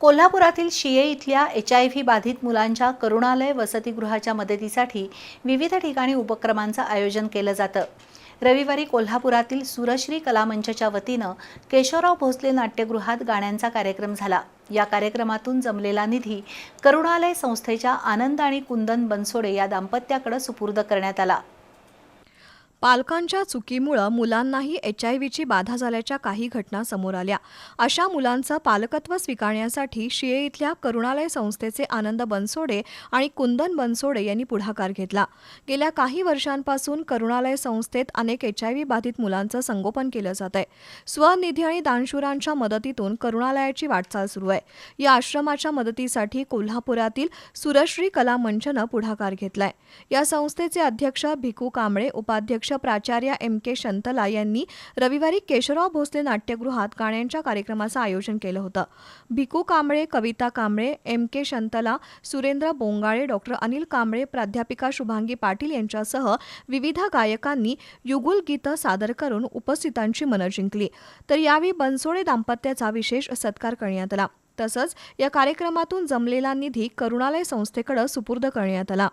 कोल्हापुरातील शिये इथल्या H I V बाधित मुलांच्या करुणालय वसतिगृहाच्या मदतीसाठी विविध ठिकाणी उपक्रमांचं आयोजन केलं जातं. रविवारी कोल्हापुरातील सुरश्री कलामंचच्या वतीनं केशवराव भोसले नाट्यगृहात गाण्यांचा कार्यक्रम झाला. या कार्यक्रमातून जमलेला निधी करुणालय संस्थेच्या आनंद आणि कुंदन बनसोडे या दाम्पत्याकडे सुपूर्द करण्यात आला. पालकांच्या चुकीमुळं मुलांनाही एच आय व्हीची बाधा झाल्याच्या काही घटना समोर आल्या. अशा मुलांचं पालकत्व स्वीकारण्यासाठी शिये इथल्या करुणालय संस्थेचे आनंद बनसोडे आणि कुंदन बनसोडे यांनी पुढाकार घेतला. गेल्या काही वर्षांपासून करुणालय संस्थेत अनेक एच आय व्ही बाधित मुलांचं संगोपन केलं जात आहे. स्वनिधी आणि दानशूरांच्या मदतीतून करुणालयाची वाटचाल सुरू आहे. या आश्रमाच्या मदतीसाठी कोल्हापुरातील सुरश्री कला मंचनं पुढाकार घेतलाय. या संस्थेचे अध्यक्ष भिकू कांबळे उपाध्यक्ष प्राचार्य एम के शंतला यांनी रविवारी केशवराव भोसले नाट्यगृहात गाण्यांच्या कार्यक्रमाचं आयोजन केलं होतं. Bhiku Kamble Kavita Kamble M K Shantala Surendra Bongale doctor Anil Kamble प्राध्यापिका शुभांगी पाटील यांच्यासह विविध गायकांनी युगुल गीतं सादर करून उपस्थितांची मनं जिंकली. तर यावेळी बनसोडे दाम्पत्याचा विशेष सत्कार करण्यात आला. तसंच या कार्यक्रमातून जमलेला निधी करुणालय संस्थेकडे सुपूर्द करण्यात आला.